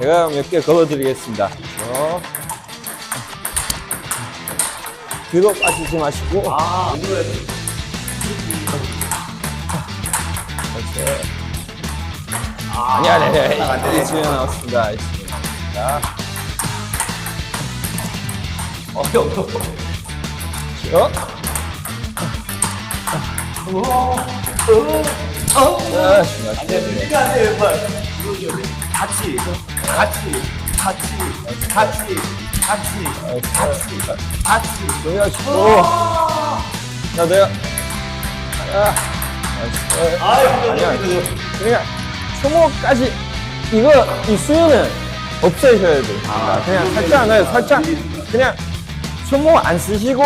제가 몇 개 걸어드리겠습니다. 어. 뒤로 빠지지 마시고. 아, 이거에. 아니, 아니, 아니. 아니, 지금 나왔습니다. 지금 나왔습니다. 어려워. 어? 아, 중요하시네. 이거 안 돼, 왼발. 같이, 같이, 같이, 같이, 같이, 같이, 같이. 중요하시고. 자, 내가. 아, 나이스. 아이고, 아니야. 그냥 소모까지 이거 이 수요는 없애셔야 됩니다. 그냥 살짝 네, 살짝 그냥 소모 안 쓰시고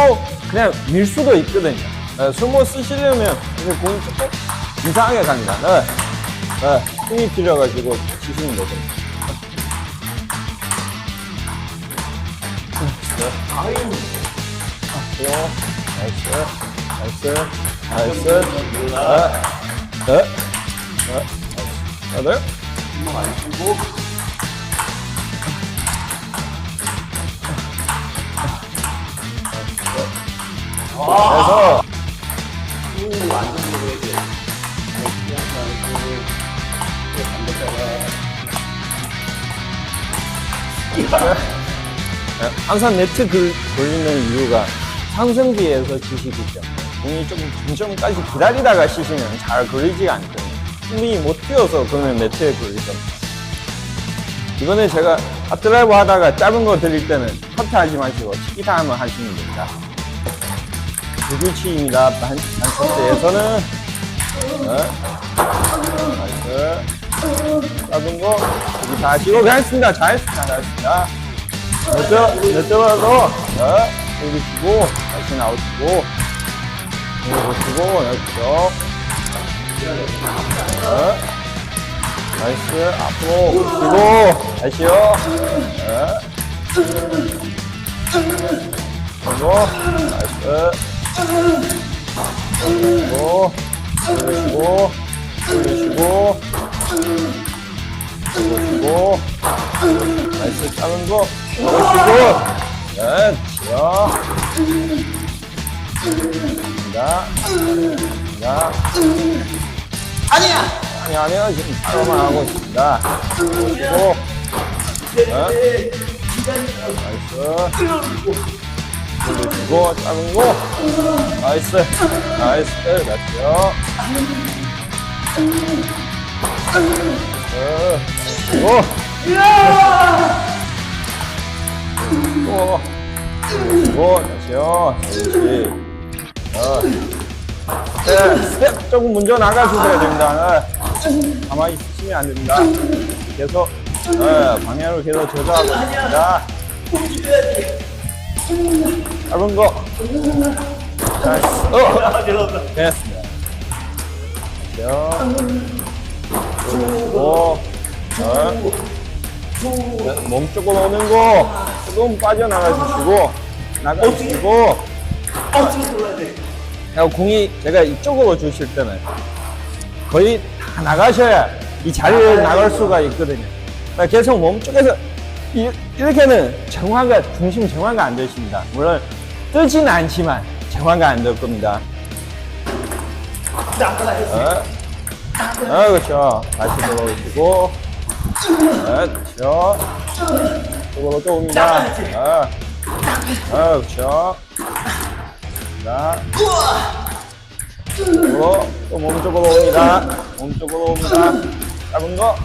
그냥 밀 수도 있거든요. 네, 소모 쓰시려면 이제 공이 조금 이상하게 갑니다. 네. 네, 힘이 필요해가지고 치시는 거죠. 요 나이스, 나이스, 나이스. 네, 네, 네, 네. 쓰고. 그래서 항상 네트 글, 돌리는 이유가 상승기에서 때문에 공이 조금 중점까지 기다리다가 치시면 잘 걸리지가 않거든요. 충분히 못 뛰어서 그러면 네트에 겁니다. 이번에 제가 앞드라이브 하다가 짧은 거 드릴 때는 커트 하지 마시고 치기타 하면 하시면 됩니다. 불규칙입니다. 반, 반석대에서는 네. 나이스. 짧은 거 치기타 하시고 괜찮습니다. 잘했습니다. 잘했습니다. 몇점 몇 점으로 네, 올리시고 다시 나오시고 이거 보시고 그렇죠 네. 나이스 앞으로 보시고 다시요 네. 그리고 나이스 올리시고 올리시고 올리시고 올리시고 나이스 작은 거네 지요 자, 자 아니야! 아니 아니요 지금 바로만 하고 있습니다 보시고 네 나이스 올리시고 작은 거 나이스 나이스 맞죠 네 그리고 오, 오, 다시요. 다시. 어. 네, 스텝 조금 먼저 나가주셔야 됩니다. 네. 가만히 있으시면 안 됩니다. 계속, 네, 방향을 계속 조절하고 있습니다. 작은 거. 나이스. 어, 아. 됐습니다. 다시 요. 그리고, 네. 네, 몸 쪽으로 오는 거 조금 빠져나가 주시고 나가 주시고 어, 지금 돌아야 돼. 그리고 공이 제가 이쪽으로 주실 때는 거의 다 나가셔야 이 자리를 나갈 수가 있거든요. 그러니까 계속 몸 쪽에서 이, 이렇게는 정화가 중심 정화가 안 되십니다. 물론 뜨지는 않지만 정화가 안 될 겁니다. 네. 아, 그렇죠. 다시 돌아오시고. 네, 그렇죠. 쪽으로 또 옵니다. 네. 아, 그렇죠. 자. 쪽으로, 또몸 쪽으로 옵니다. 몸 쪽으로 옵니다. 작은 거.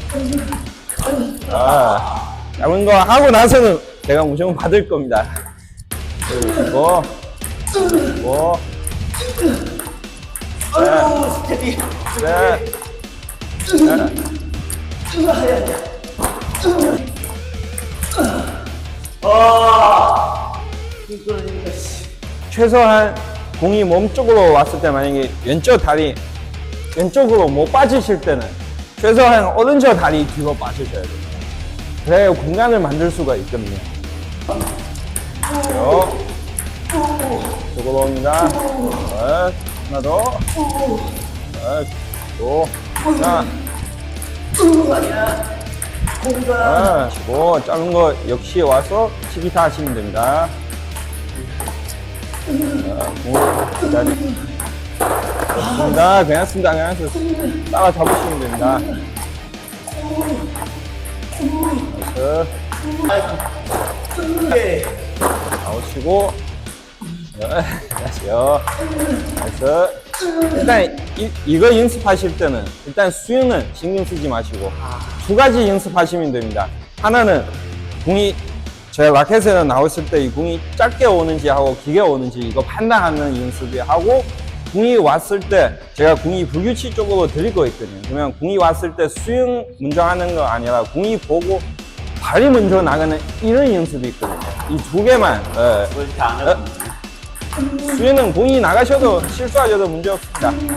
아, 작은 거 하고 나서는 제가 무조건 받을 겁니다. 그리고, 그리고. 네. 네. 최소한 공이 몸 쪽으로 왔을 때 만약에 왼쪽 다리 왼쪽으로 못 빠지실 때는 최소한 오른쪽 다리 뒤로 빠지셔야 돼요. 그래야 공간을 만들 수가 있거든요. 요. 쪽으로 옵니다. 네. 하나 더. 네. 또. 하나. 아, 하시고 작은 거 역시 와서 치기타 하시면 됩니다. 자, 공 기다리. 좋습니다. 씁니다. 그냥 씁 따라 잡으시면 됩니다. 나이스. 나오시고. 네, 다시요. 나이스. 일단 이, 이거 연습하실 때는 일단 스윙은 신경 쓰지 마시고 두 가지 연습하시면 됩니다. 하나는 공이 제 라켓에서 나왔을 때 이 공이 짧게 오는지 하고 길게 오는지 이거 판단하는 연습이 하고 공이 왔을 때 제가 공이 불규칙 쪽으로 거 있거든요. 그러면 공이 왔을 때 스윙 먼저 하는 거 아니라 공이 보고 발이 먼저 나가는 이런 연습이 있거든요. 이 두 개만 예, 하고 수위는 공이 나가셔도 실수하셔도 문제 없습니다. 네.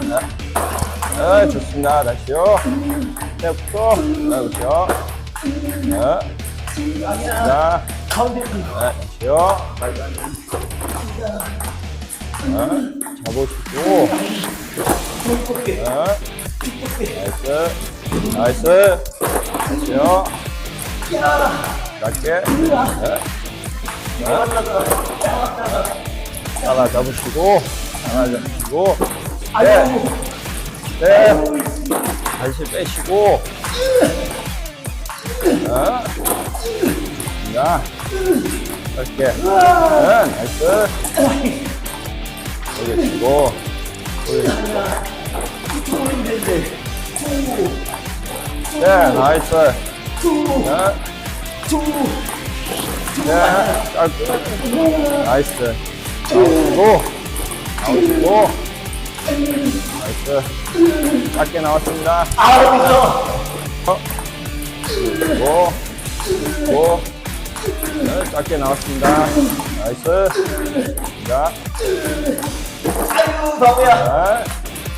네, 좋습니다. 다시요. 스텝부터. 네, 그렇죠. 네. 자, 가운데 네, 다시요. 네, 잡으시고. 네. 나이스. 나이스. 다시요. 낮게. 네. 따라 잡으시고, 따라 잡으시고, 네, 네, 다시 빼시고, 자, 자, 이렇게, 네, 나이스, 올리시고, 올리시고, 네, 나이스, 네, 네, 나이스. 나오시고, 나오시고, 나이스. 짧게 나왔습니다. 어, 그리고, 그리고, 네, 짧게 나왔습니다. 나이스. 자, 아이고 바보야 네.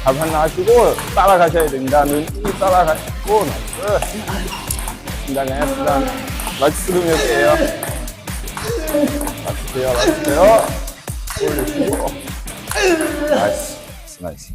잡한 나시고 따라가셔야 됩니다. 눈이 따라가시고, 나이스. 긴장해, 긴장. 라이스룸 몇 개예요? 맞추세요, 맞추세요. Nice. It's nice.